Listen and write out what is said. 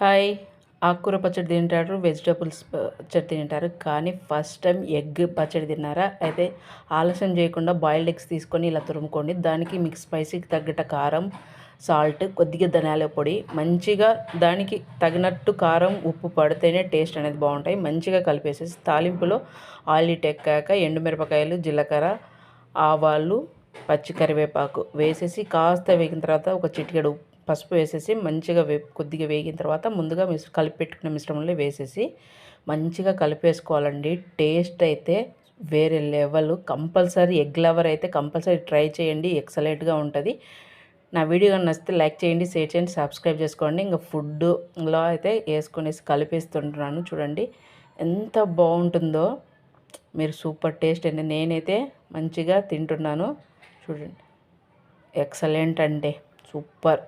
Hi. ఆకుకూర పచ్చడి తింటారు వెజిటేబుల్స్ పచ్చడి తింటారు. కానీ ఫస్ట్ టైం ఎగ్ పచ్చడి తిన్నారా? అయితే ఆలస్యం చేయకుండా బాయిల్డ్ ఎగ్స్ తీసుకొని ఇలా తురుముకోండి. దానికి మిక్స్ స్పైసీకి తగ్గట కారం సాల్ట్ కొద్దిగా ధనియాల పొడి. మంచిగా దానికి తగినట్టు కారం ఉప్పు పడితేనే టేస్ట్ అనేది బాగుంటాయి. మంచిగా కలిపేసేసి తాలింపులో ఆయిల్ ఎక్కాక ఎండుమిరపకాయలు జీలకర్ర ఆవాలు పచ్చి కరివేపాకు వేసేసి కాస్త వేగిన తర్వాత ఒక చిటికెడు పసుపు వేసేసి మంచిగా వే కొద్దిగా వేగిన తర్వాత ముందుగా మిస్ కలిపి పెట్టుకున్న మిశ్రమంలో వేసేసి మంచిగా కలిపేసుకోవాలండి. టేస్ట్ అయితే వేరే లెవెల్. కంపల్సరీ ఎగ్ లవర్ అయితే కంపల్సరీ ట్రై చేయండి. ఎక్సలెంట్గా ఉంటుంది. నా వీడియో నచ్చితే లైక్ చేయండి షేర్ చేయండి సబ్స్క్రైబ్ చేసుకోండి. ఇంకా ఫుడ్లో అయితే వేసుకునేసి కలిపేస్తుంటున్నాను చూడండి. ఎంత బాగుంటుందో. మీరు సూపర్ టేస్ట్ అండి. నేనైతే మంచిగా తింటున్నాను. చూడండి. ఎక్సలెంట్ అంటే సూపర్.